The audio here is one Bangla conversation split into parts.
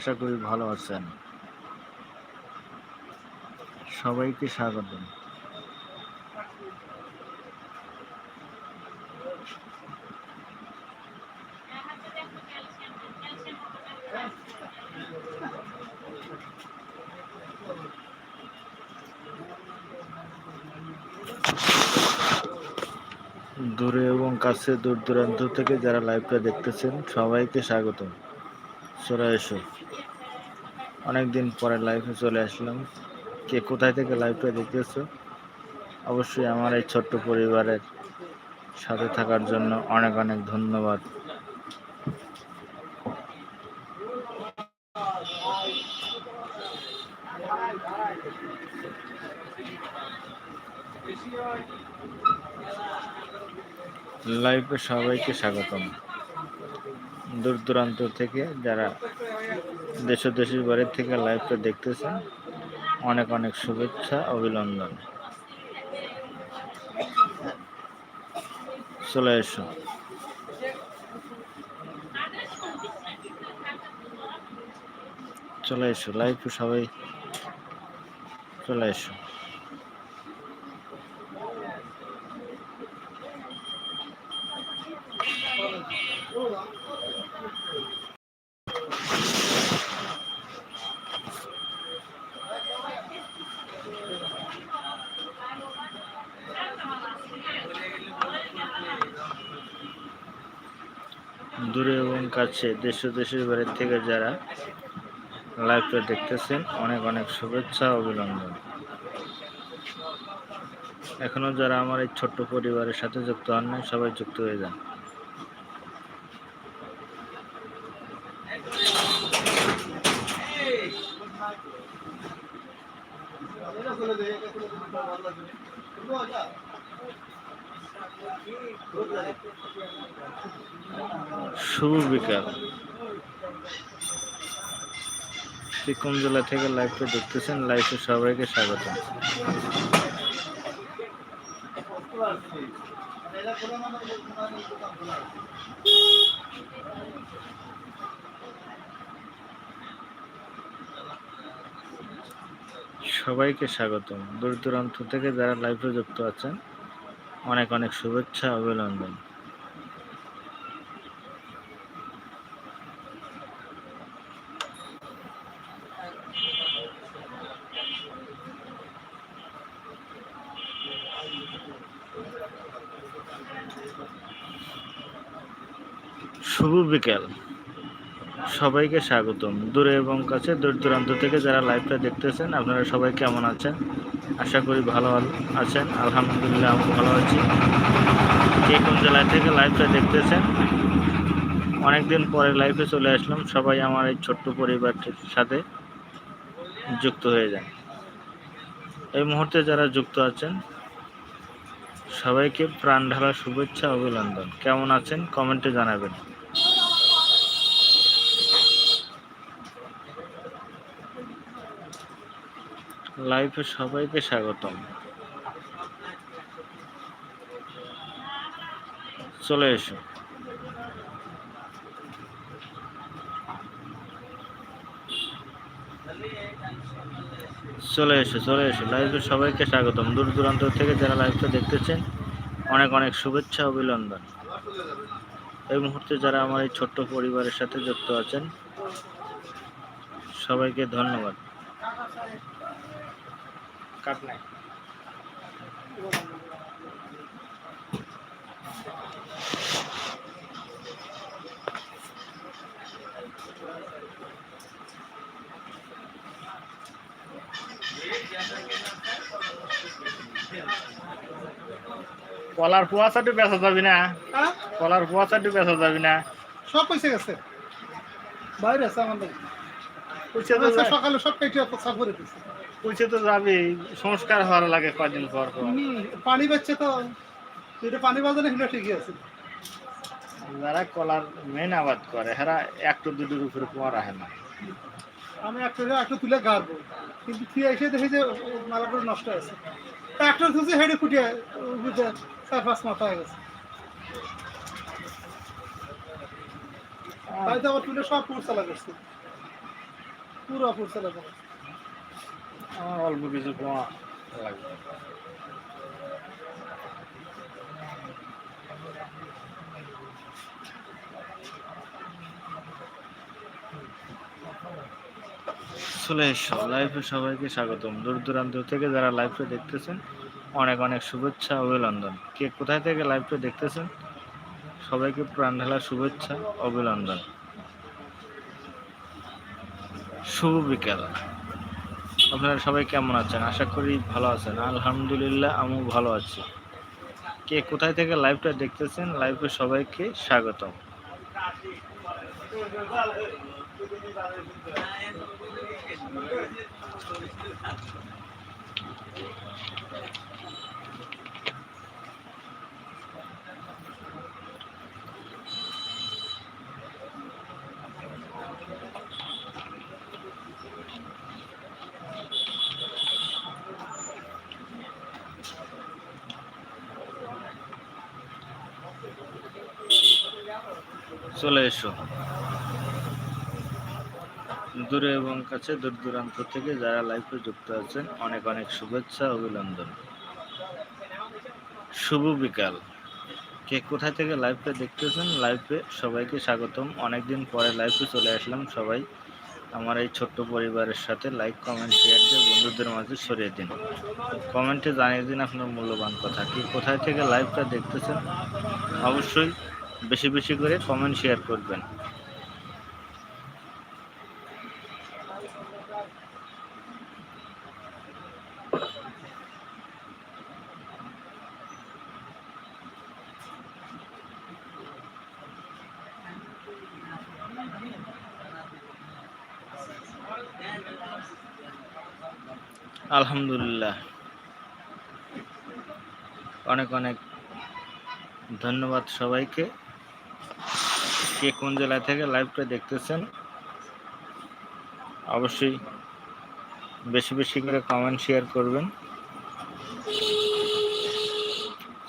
আশা করি ভালো আছেন। সবাইকে স্বাগত দূরে এবং কাছে দূর দূরান্ত থেকে যারা লাইভটা দেখতেছেন, সবাইকে স্বাগত চলে এসো। অনেকদিন পরে লাইভে চলে আসলাম। কে কোথায় থেকে লাইভটা দেখতেছো? অবশ্যই আমার এই ছোট্ট পরিবারের সাথে থাকার জন্য অনেক অনেক ধন্যবাদ। লাইভে সবাইকে স্বাগতম। দূর দূরান্ত থেকে যারা দেশ দেশের বাড়ির থেকে লাইভটা দেখতেছেন, অনেক অনেক শুভেচ্ছা, অভিনন্দন। চলে এসো। চলে এসো লাইভে সবাই চলে এসো। দূরে এবং কাছে, দেশ দেশের বাইরের থেকে যারা লাইভটা দেখতেছেন, অনেক অনেক শুভেচ্ছা, অভিনন্দন। এখনও যারা আমার এই ছোট্ট পরিবারের সাথে যুক্ত হন সবাই যুক্ত হয়ে যান। শুভ বিকাল কোন জেলা থেকে লাইভটা দেখতেছেন? লাইভে সবাইকে স্বাগত। সবাইকে স্বাগতম। দূর দূরান্ত থেকে যারা লাইভে যুক্ত আছেন, অনেক অনেক শুভেচ্ছা, অভিনন্দন। শুভ বিকেল। সবাইকে স্বাগতম। দূরে এবং কাছে, দূর দূরান্ত থেকে যারা লাইভটা দেখতেছেন, আপনারা সবাই কেমন আছেন? আশা করি ভালো আছেন। আলহামদুলিল্লাহ আমি ভালো আছি। কে কোন জেলা থেকে লাইভটা দেখতেছেন? অনেকদিন পরে লাইভে চলে আসলাম। সবাই আমার এই ছোট্ট পরিবারটির সাথে যুক্ত হয়ে যান। এই মুহূর্তে যারা যুক্ত আছেন, সবাইকে প্রাণ ঢালা শুভেচ্ছা, অভিনন্দন। কেমন আছেন? কমেন্টে জানাবেন। লাইভে সবাইকে স্বাগতম। চলে এসো। চলে এসো চলে এসো। লাইভে সবাইকে স্বাগতম। দূর দূরান্ত থেকে যারা লাইভটা দেখতেছেন, অনেক অনেক শুভেচ্ছা, অভিনন্দন। এই মুহূর্তে যারা আমার এই ছোট্ট পরিবারের সাথে যুক্ত আছেন, সবাইকে ধন্যবাদ। কাট নাই। কলার কুয়াশাটু বেচা যাবি না? কলার কুয়াশাটু বেচা যাবি না? সব পয়সা গেছে। বাইরে আছে আমাদের। আচ্ছা, সকালে সব কেটে সাফ করে দিচ্ছে পুছে তো যাবি সংস্কার হওয়ার লাগে কয়দিন পর পর। পানি বাচ্ছে তো এটা পানি বাজারে হলে ঠিকই আছে। যারা কলার মেন আবাদ করে হেরা একটু দুটোর উপরে কুয়া রাখে না। আমি একটা একটা তুলে গাড়বো। কিন্তু ফিরে এসে দেখি যে মালা করে নষ্ট আছে একটা খুঁজে হেডে ফুটিয়ে চার পাঁচ মাথা হয়ে গেছে। তাই তো আবার তুলে সব পুরো চালা করছে। পুরো ফুটছে দেখো অল্প কিছু কমা লাগবে চলে এসো। লাইভে সবাইকে স্বাগতম। দূর দূরান্ত থেকে যারা লাইভটা দেখতেছেন, অনেক অনেক শুভেচ্ছা অভিনন্দন। কে কোথায় থেকে লাইভটা দেখতেছেন, সবাইকে প্রাণ ঢালা শুভেচ্ছা অভিনন্দন। শুভ বিকেল। আপনারা সবাই কেমন আছেন? আশা করি ভালো আছেন। আলহামদুলিল্লাহ, আমিও ভালো আছি। কে কোথায় থেকে লাইভটা দেখতেছেন? লাইভে সবাইকে স্বাগতম। চলে এসো। দূরে এবং কাছে, দূর দূরান্ত থেকে যারা লাইভে যুক্ত আছেন, অনেক অনেক শুভেচ্ছা, অভিনন্দন। শুভ বিকাল। কে কোথায় থেকে লাইভটা দেখতেছেন? লাইভে সবাইকে স্বাগতম। অনেকদিন পরে লাইভে চলে আসলাম সবাই। আমার এই ছোট্ট পরিবারের সাথে লাইক কমেন্ট শেয়ার দিয়ে বন্ধুদের মাঝে সরিয়ে দিন। কমেন্টে জানিয়ে দিন আপনার মূল্যবান কথা। কি কোথায় থেকে লাইভটা দেখতেছেন? অবশ্যই বেশি বেশি করে কমেন্ট শেয়ার করবেন। আলহামদুলিল্লাহ। অনেক অনেক ধন্যবাদ সবাইকে। কে কোন জেলা থেকে লাইভটা দেখতেছেন, অবশ্যই বেশি বেশি করে কমেন্ট শেয়ার করবেন।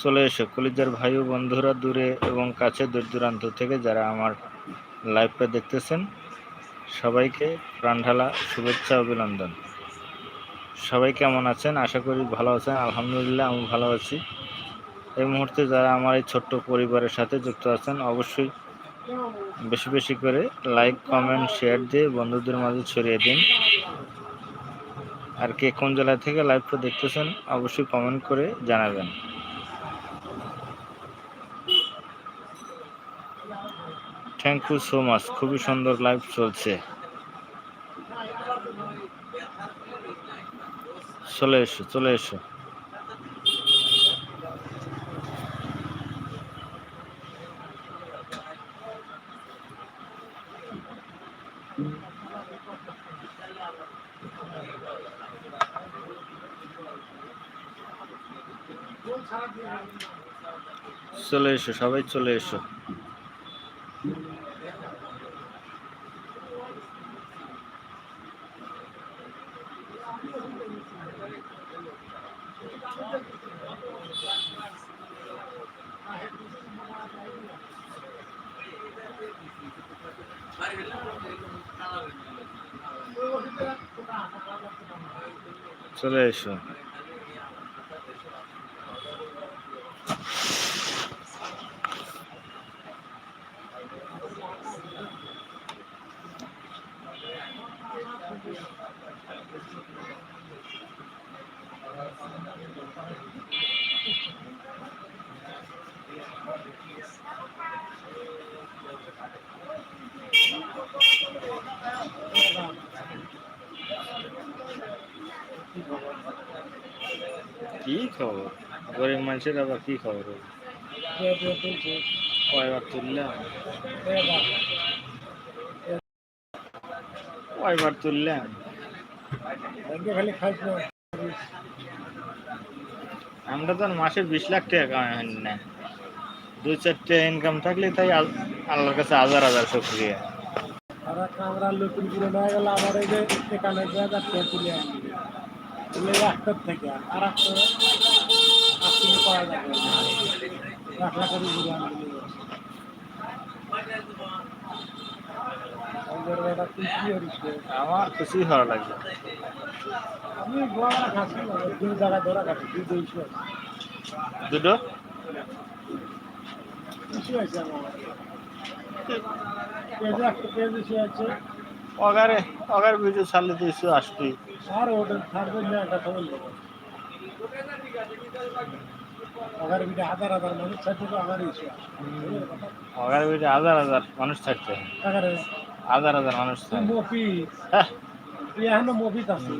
চলে এসো, কলিজার ভাই ও বন্ধুরা দূরে এবং কাছে দূর দূরান্ত থেকে যারা আমার লাইভটা দেখতেছেন, সবাইকে প্রাণঢালা শুভেচ্ছা, অভিনন্দন। সবাই কেমন আছেন? আশা করি ভালো আছেন। আলহামদুলিল্লাহ, আমি ভালো আছি। এই মুহূর্তে যারা আমার এই ছোট্ট পরিবারের সাথে যুক্ত আছেন, অবশ্যই বেশি বেশি করে লাইক কমেন্ট শেয়ার দিয়ে বন্ধুদের মাঝে ছড়িয়ে দিন। আর কে কোন জেলা থেকে লাইভটা দেখতেছেন, অবশ্যই কমেন্ট করে জানাবেন। থ্যাংক ইউ সো মাচ খুবই সুন্দর লাইভ চলছে। চলে এসো চলে এসো। চলে এসো সবাই চলে এসো। চলে এসো। কি খবর? গরিব মানুষের আবার কি খবর? কয়বার তুললাম? কয়বার তুললাম? আমরা তো মাসে বিশ লাখ টাকা কামাই না। দুই চারটে ইনকাম থাকলে তাই আল- আল্লাহর কাছে হাজার হাজার শুক্রিয়া। আর আমরা নতুন করে নিয়ে গেলে আমার এই যে এখানে দুই হাজার টাকা তুলে আসছি তুলে একটার থেকে আর একটা আপনি পাওয়া যাবে এক লাখের ঘুরে? আমার কিছুই ভালো লাগবে। আমি গোয়া খাচ্ছি দুই জায়গায় ধরা খাচ্ছি দুই দুইশো দুটো? কিছু আছে আমার? অগারে অগার ভিডিও ছাড়লে তো ইস্যু আসবেই। অগার ভিডিও হাজার হাজার মানুষ থাকছে। হাজার হাজার মানুষ হ্যাঁ। এখনও মফিত আছে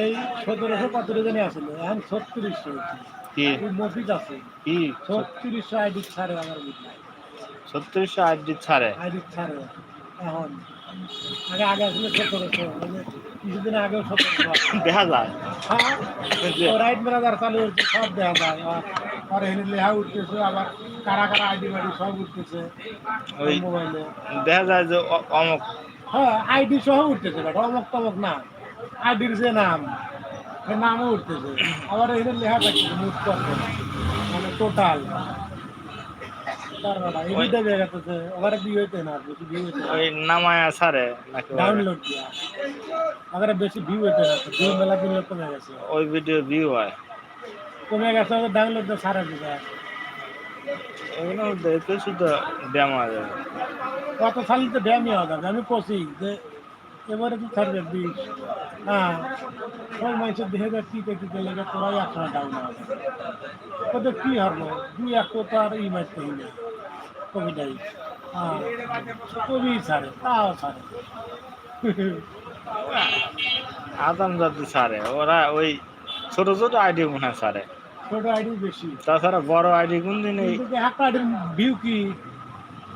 এই সতেরোশো কতরে জানি আসলে এখন ছত্রিশশো। মফিত আছে। কি? ছত্রিশশো আইডি ছাড়ে আমার বুঝলি ছত্রিশশো আইডি ছাড়ে। আইডি ছাড়ে এখন। আগে আগে আসলে সতেরোশো মানে কিছুদিন আগেও সতেরোশো দেখা যায়। হ্যাঁ রাইট ম্যানেজার চালু হচ্ছে সব দেখা যায়। আর এখানে লেহা উঠতেছে আবার কারা কারা আইডি মাইডি সব উঠতেছে ওই মোবাইলে। দেখা যায় যে অমুক। হ্যাঁ আইডি সহ উঠতেছে বেটা অমক তমক না। আইডির যে নাম নামও উঠতেছে। আবার এখানে লেখা থাকতেছে মুখ মানে টোটাল ওই নামায়া ছাড়ে নাকি ডাউনলোড দিয়া বেশি ভিউ হইতে না ভিউ মেলা দিন কমে গেছে। ওই ভিডিও ভিউ হয়। কমে গেছে ডাউনলোড দিয়ে সারা দিবে এগুলো দেখে শুধু ব্যায়াম হয়। কত সালে তো ড্যামই আমি কষি যে এবারে তো ছাড়বে বিষ হ্যাঁ সব মানুষের দেখে দেয় টিকে টিকে লেগে তোরাই একশো ডাউন হবে ওদের কী হবে? দুই একশো তো আর ই মারতে হইলে কবিটাই হ্যাঁ কবি ছাড়ে তাও ছাড়ে। আদাম জাতি ছাড়ে ওরা ওই ছোট ছোট আইডি মনে হয় ছাড়ে। ছোট আইডি বেশি। তাছাড়া বড় আইডি কোন দিন একটা আইডির ভিউ কি?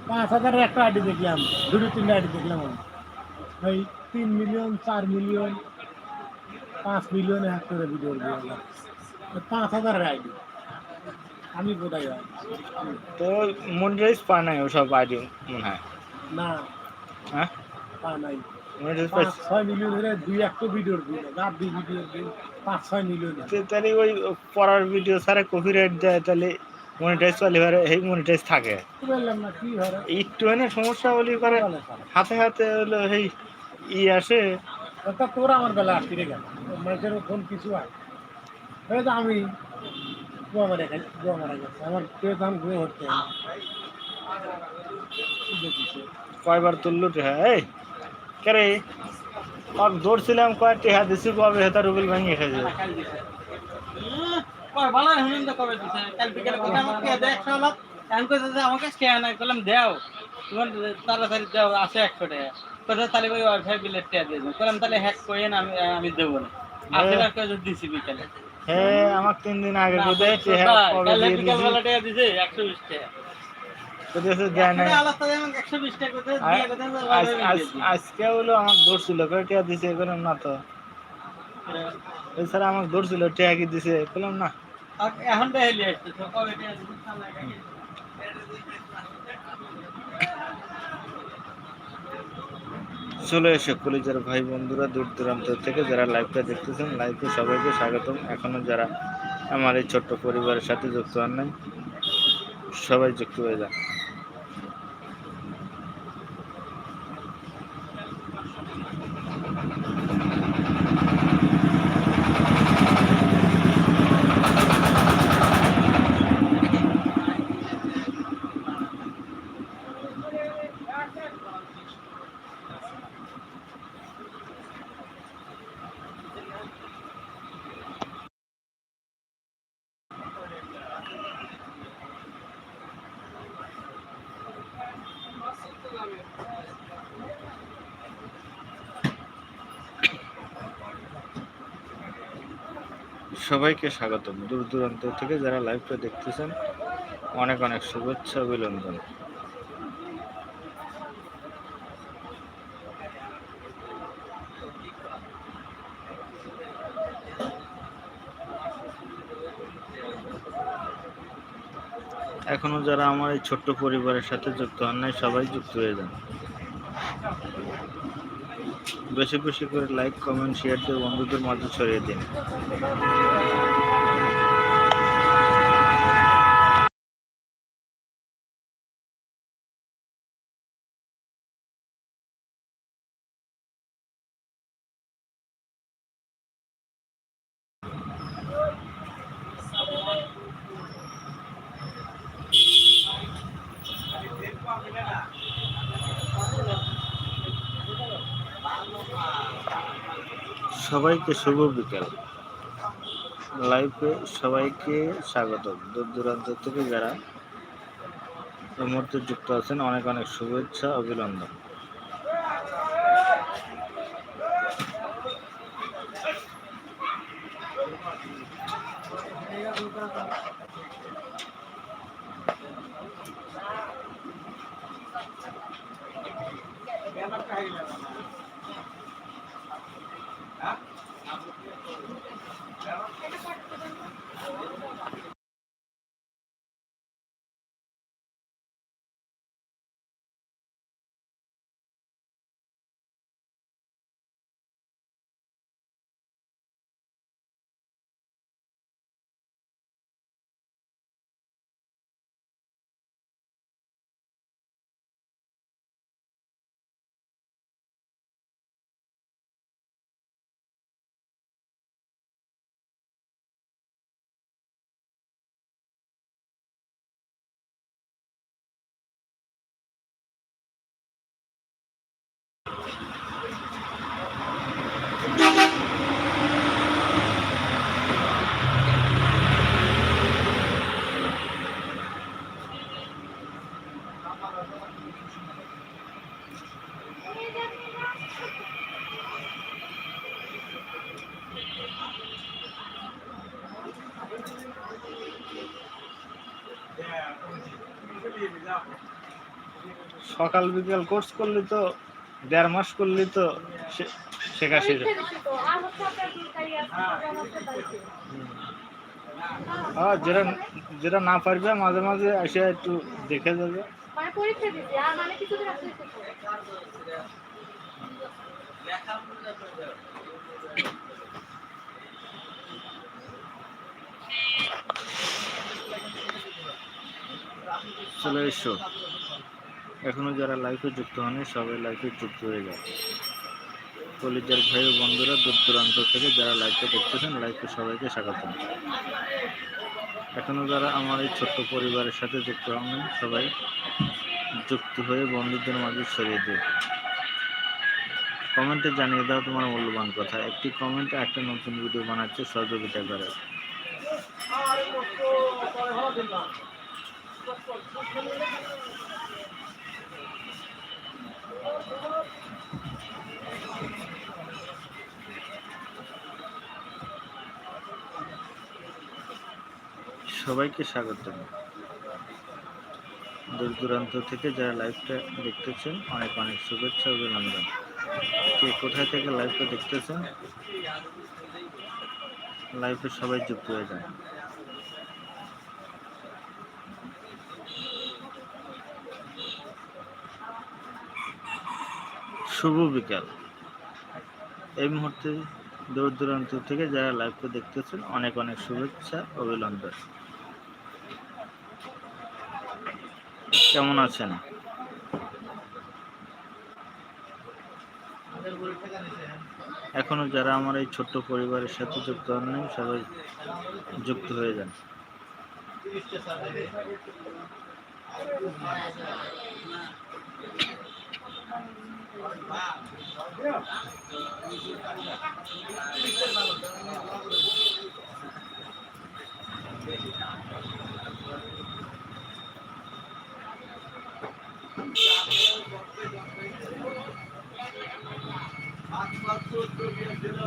পাঁচ হাজারের একটা আইডি দেখলাম দুটো তিনটে আইডি দেখলাম আমি। ওই তিন মিলিয়ন চার মিলিয়ন পাঁচ মিলিয়ন এক করে ভিডিও পাঁচ হাজারের আইডি আমি কোথায় তো মনিটাইজ পায় নাই ওসব আইডি মনে হয়? না। হ্যাঁ? পা নাই। পাঁচ ছয় মিলিয়ন হলে দুই একটা ভিডিওর ভিউ রাত দুই ভিডিওর ভিউ পাঁচ ছয় মিলিয়ন তাহলে ওই পড়ার ভিডিও ছাড়া কপিরাইট দেয় তাহলে মনিটাইজ চলে পারে এই মনিটাইজ থাকে। একটু এনে সমস্যা বলি করে হাতে হাতে হলো এই ই আসে। ওটা তোর আমার বেলা ফিরে গেল। মানুষের ফোন কিছু হয়। আমি গোয়া মারা গেছি গোয়া মারা গেছে আমার পেয়ে দাম ঘুরে হচ্ছে? কয়বার তুললো হ্যাঁ এই? কে রে? আর দৌড়ছিলাম কয় টেহা দিছি কবে হেতা রুবেল ভাঙিয়ে খেয়েছে আমাকে দেও। তোমার তাড়াতাড়ি দেও আছে একশো টাকা কথা তাহলে ওই ওয়াইফাই বিলের টাকা দিয়ে দেবো বললাম তাহলে হ্যাক করেন আমি আমি দেবো না। আশি লাখ টাকা দিছি বিকেলে? হ্যাঁ আমার তিন দিন আগে কোথায় টেহা কবে দিয়ে বিকেল বেলা দিছি দিছে একশো বিশ টাকা আজকে হলো টেহা দিছে বললাম না তো। এছাড়া আমাকে টেহা কি দিছে বললাম না। এখন তো হেলি আসছে তো কবে টাকা দিছে চলে এসে কলিজার ভাই বন্ধুরা দূর দূরান্ত থেকে যারা লাইভটা দেখতেছেন লাইভে সবাইকে স্বাগতম। এখনও যারা আমার এই ছোট্ট পরিবারের সাথে যুক্ত হন নাই, সবাই যুক্ত হয়ে যান। সবাইকে স্বাগতম। দূর দূরান্ত থেকে যারা লাইভটা দেখতেছেন, অনেক অনেক শুভেচ্ছা, অভিনন্দন। এখনও যারা আমার এই ছোট্ট পরিবারের সাথে যুক্ত হন নাই, সবাই যুক্ত হয়ে যান। বেশি বেশি করে লাইক কমেন্ট শেয়ার দিয়ে বন্ধুদের মাঝে ছড়িয়ে দিন। সবাইকে শুভ বিকেল। লাইভে সবাইকে স্বাগত দূর দূরান্ত থেকে যারা এই মুহূর্তে যুক্ত আছেন, অনেক অনেক শুভেচ্ছা, অভিনন্দন। সকাল বিকাল কোর্স করলি তো দেড় মাস করলি তো শেখা শেষ হ্যাঁ যেটা যেটা না পারবে মাঝে মাঝে এসে একটু দেখে যাবে। মানে পরীক্ষা দিতে আর মানে চলে এসো। এখনও যারা লাইফে যুক্ত হয়নি সবাই লাইফে যুক্ত হয়ে যায় কলিজার ভাই ও বন্ধুরা, দূর দূরান্ত থেকে যারা লাইভটা দেখতেছেন লাইভে সবাইকে স্বাগত এখনও যারা আমার এই ছোট্ট পরিবারের সাথে যুক্ত হননি, সবাই যুক্ত হয়ে বন্ধুদের মাঝে ছড়িয়ে দিও। কমেন্টে জানিয়ে দাও তোমার মূল্যবান কথা। একটি কমেন্ট একটা নতুন ভিডিও বানাচ্ছে সহযোগিতা করে। সবাইকে স্বাগত দূর দূরান্ত থেকে যারা লাইভটা দেখতেছেন, অনেক অনেক শুভেচ্ছা, অভিনন্দন। কে কোথায় থেকে লাইভটা দেখতেছেন? লাইভে সবাই যুক্ত হয়ে যায় শুভ বিকাল। এই মুহূর্তে দূর দূরান্ত থেকে যারা লাইভটা দেখতেছেন, অনেক অনেক শুভেচ্ছা, অভিনন্দন। কেমন আছেন? এখনও যারা আমার এই ছোট্ট পরিবারের সাথে যুক্ত হন নাই, সবাই যুক্ত হয়ে যান। পাঁচ পাঁচ চোদ্দ জেলা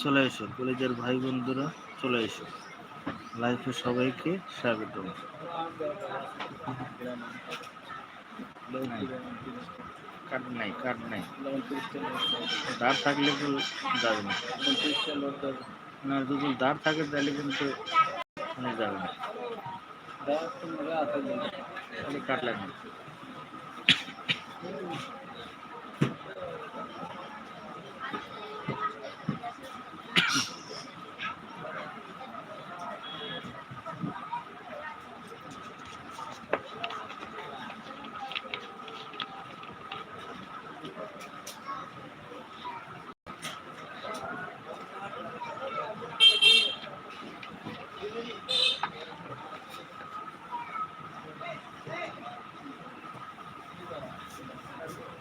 চলে এসো কলেজের ভাই বন্ধুরা চলে এসো। লাইফে সবাইকে স্বাগত। কার্ড নাই কার্ড নাই দাঁড় থাকলে তো যাবে না। না যদি দাঁড় থাকে তাহলে কিন্তু যাবে না। কাট লাগবে না।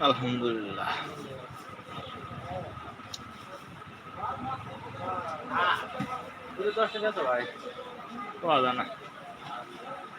আলহামদুলিল্লাহ পুরো দশ টাকা তো ভাই পাওয়া যায় না দশ পুরো দশ টাকা দেয় ঢাকা দশ টাকা আছে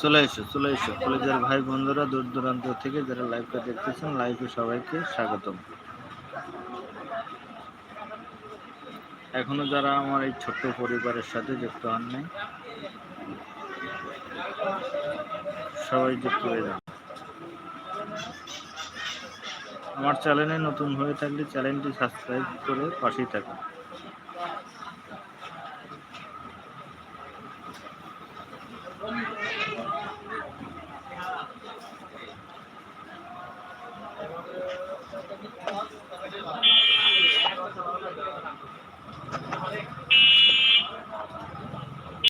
চলে এসো চলে এসো। কলেজের ভাই বন্ধুরা, দূর দূরান্ত থেকে যারা লাইভটা দেখতেছেন লাইভে সবাইকে স্বাগতম। এখনও যারা আমার এই ছোট্ট পরিবারের সাথে যুক্ত হন নাই সবাই যুক্ত হয়ে যান। আমার চ্যানেলে নতুন হয়ে থাকলে চ্যানেলটি সাবস্ক্রাইব করে পাশেই থাকুন।